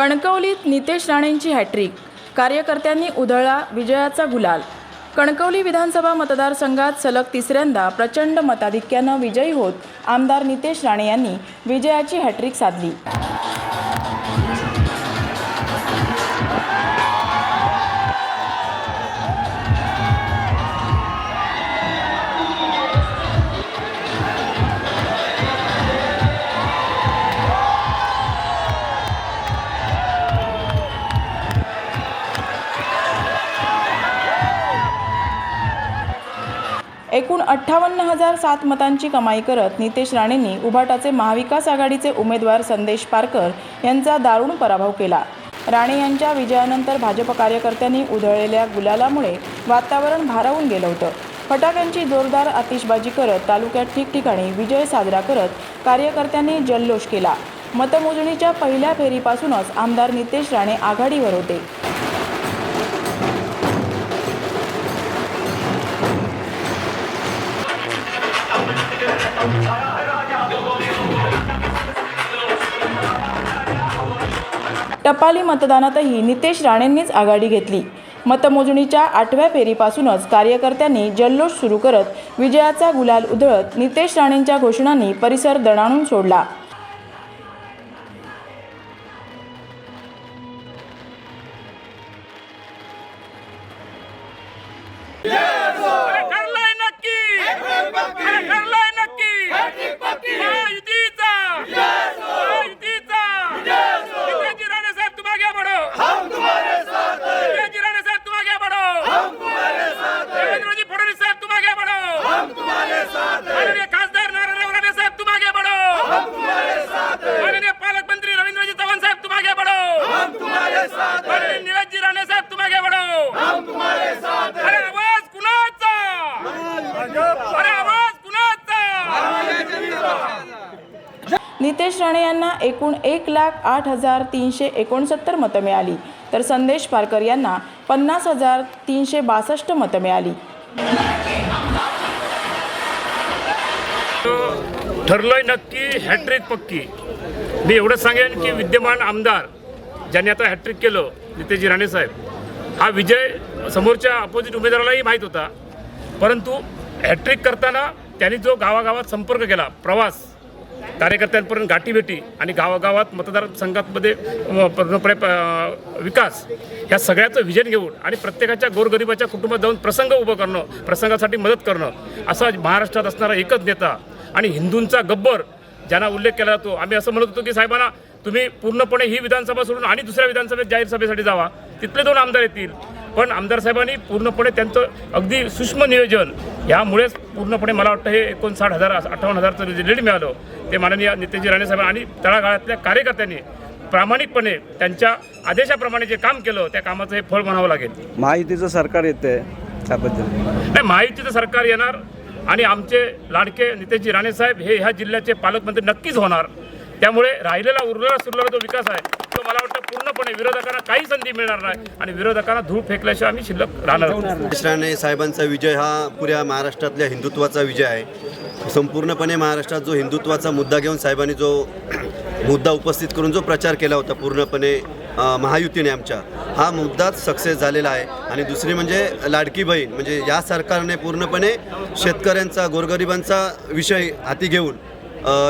कणकवलीत नितेश राणेंची हॅट्रिक. कार्यकर्त्यांनी उधळला विजयाचा गुलाल. कणकवली विधानसभा मतदारसंघात सलग तिसऱ्यांदा प्रचंड मताधिक्यानं विजयी होत आमदार नितेश राणे यांनी विजयाची हॅट्रिक साधली. एकूण अठ्ठावन्न हजार सात मतांची कमाई करत नितेश राणेंनी उभाटाचे महाविकास आघाडीचे उमेदवार संदेश पारकर यांचा दारुण पराभव केला. राणे यांच्या विजयानंतर भाजप कार्यकर्त्यांनी उधळलेल्या गुलालामुळे वातावरण भारावून गेलं होतं. फटाक्यांची जोरदार आतिषबाजी करत तालुक्यात ठिकठिकाणी विजय साजरा करत कार्यकर्त्यांनी जल्लोष केला. मतमोजणीच्या पहिल्या फेरीपासूनच आमदार नितेश राणे आघाडीवर होते. टपाली मतदानातही नितेश राणेंनीच आघाडी घेतली. मतमोजणीच्या आठव्या फेरीपासूनच कार्यकर्त्यांनी जल्लोष सुरू करत विजयाचा गुलाल उधळत नितेश राणेंच्या घोषणांनी परिसर दणाणून सोडला. नितेश राणे यांना एकूण एक लाख आठ हजार तीनशे एकोणसत्तर मतं मिळाली. तर संदेश पारकर यांना पन्नास हजार तीनशे बासष्ट मतं मिळाली. ठरलंय नक्की हॅट्रिक पक्की. मी एवढंच सांगेन की विद्यमान आमदार ज्यांनी आता हॅट्रिक केलं नितेशजी राणे साहेब हा विजय समोरच्या अपोजिट उमेदवारालाही माहीत होता. परंतु हॅट्रिक करताना त्यांनी जो गावागावात संपर्क केला प्रवास कार्यकर्त्यांपर्यंत गाठीभेटी आणि गावागावात मतदारसंघामध्ये पूर्णपणे विकास ह्या सगळ्याचं विजन घेऊन आणि प्रत्येकाच्या गोरगरिबाच्या कुटुंबात जाऊन प्रसंग उभं करणं प्रसंगासाठी मदत करणं असा महाराष्ट्रात असणारा एकच नेता आणि हिंदूंचा गब्बर ज्यांना उल्लेख केला जातो. आम्ही असं म्हणत होतो की साहेबांना तुम्ही पूर्णपणे ही विधानसभा सोडून आणि दुसऱ्या विधानसभेत जाहीर सभेसाठी जावा. तिथले दोन आमदार येतील. पण आमदार साहेबांनी पूर्णपणे त्यांचं अगदी सूक्ष्म नियोजन यामुळेच पूर्णपणे मला वाटतं हे एकोणसाठ हजार अठ्ठावन्न हजारचं जे लीड मिळालं ते माननीय नितेशजी राणे साहेब आणि तळागाळातल्या कार्यकर्त्यांनी प्रामाणिकपणे त्यांच्या आदेशाप्रमाणे जे काम केलं त्या कामाचं हे फळ म्हणावं लागेल. महायुतीचं सरकार येते त्याबद्दल. नाही महायुतीचं सरकार येणार आणि आमचे लाडके नितेशजी राणे साहेब हे ह्या जिल्ह्याचे पालकमंत्री नक्कीच होणार. त्यामुळे राहिलेला उरलेला सुरलेला जो विकास आहे तो मला वाटतं पूर्णपणे विरोधकांना काही संधी मिळणार नाही. आणि विरोधकांना धूळ फेकल्याशिवाय आम्ही शिल्लक राहणार राणे साहेबांचा विजय हा पुऱ्या महाराष्ट्रातल्या हिंदुत्वाचा विजय आहे. संपूर्णपणे महाराष्ट्रात जो हिंदुत्वाचा मुद्दा घेऊन साहेबांनी जो मुद्दा उपस्थित करून जो प्रचार केला होता पूर्णपणे महायुतीने आमच्या हा मुद्दाच सक्सेस झालेला आहे. आणि दुसरी म्हणजे लाडकी बहीण म्हणजे या सरकारने पूर्णपणे शेतकऱ्यांचा गोरगरिबांचा विषय हाती घेऊन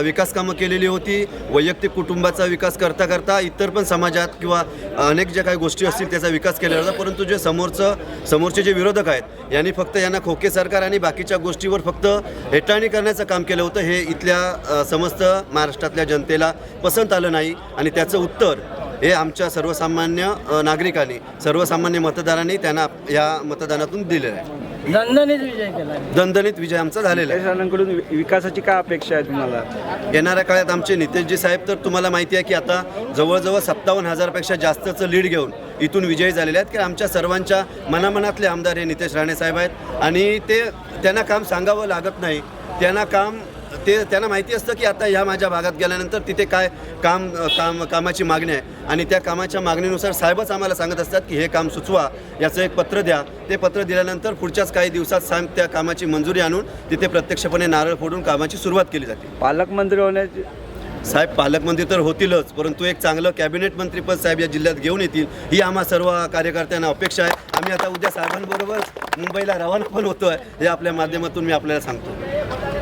विकास कामं केलेली होती. वैयक्तिक कुटुंबाचा विकास करता करता इतर पण समाजात किंवा अनेक ज्या काही गोष्टी असतील त्याचा विकास केलेला होता परंतु जे समोरचं समोरचे जे विरोधक आहेत यांनी फक्त यांना खोके सरकार आणि बाकीच्या गोष्टीवर फक्त हेटाळणी करण्याचं काम केलं होतं. हे इथल्या समस्त महाराष्ट्रातल्या जनतेला पसंत आलं नाही आणि त्याचं उत्तर हे आमच्या सर्वसामान्य नागरिकांनी सर्वसामान्य मतदारांनी त्यांना या मतदानातून दिलेलं आहे. दणदणीत विजय केला. दणदणीत विजय आमचा झालेला आहे. राणांकडून वि- विकासाची काय अपेक्षा आहे तुम्हाला? येणाऱ्या काळात आमचे नितेशजी साहेब तर तुम्हाला माहिती आहे की आता जवळजवळ सत्तावन्न हजारपेक्षा जास्तचं लीड घेऊन इथून विजयी झालेले आहेत. की आमच्या सर्वांच्या मनामनातले आमदार हे नितेश राणे साहेब आहेत. आणि ते त्यांना काम सांगावं लागत नाही. त्यांना काम ते त्यांना माहिती असतं की आता ह्या माझ्या भागात गेल्यानंतर तिथे काय काम काम कामाची मागणी आहे. आणि त्या कामाच्या मागणीनुसार साहेबच आम्हाला सांगत असतात की हे काम सुचवा याचं एक पत्र द्या. ते पत्र दिल्यानंतर पुढच्याच काही दिवसात साहेब त्या कामाची मंजुरी आणून तिथे प्रत्यक्षपणे नारळ फोडून कामाची सुरुवात केली जाते. पालकमंत्री होण्याची साहेब पालकमंत्री तर होतीलच परंतु एक चांगलं कॅबिनेट मंत्रीपद साहेब या जिल्ह्यात घेऊन येतील ही आम्हा सर्व कार्यकर्त्यांना अपेक्षा आहे. आम्ही आता उद्या साहेबांबरोबर मुंबईला रवाना पण होतो आहे हे आपल्या माध्यमातून मी आपल्याला सांगतो.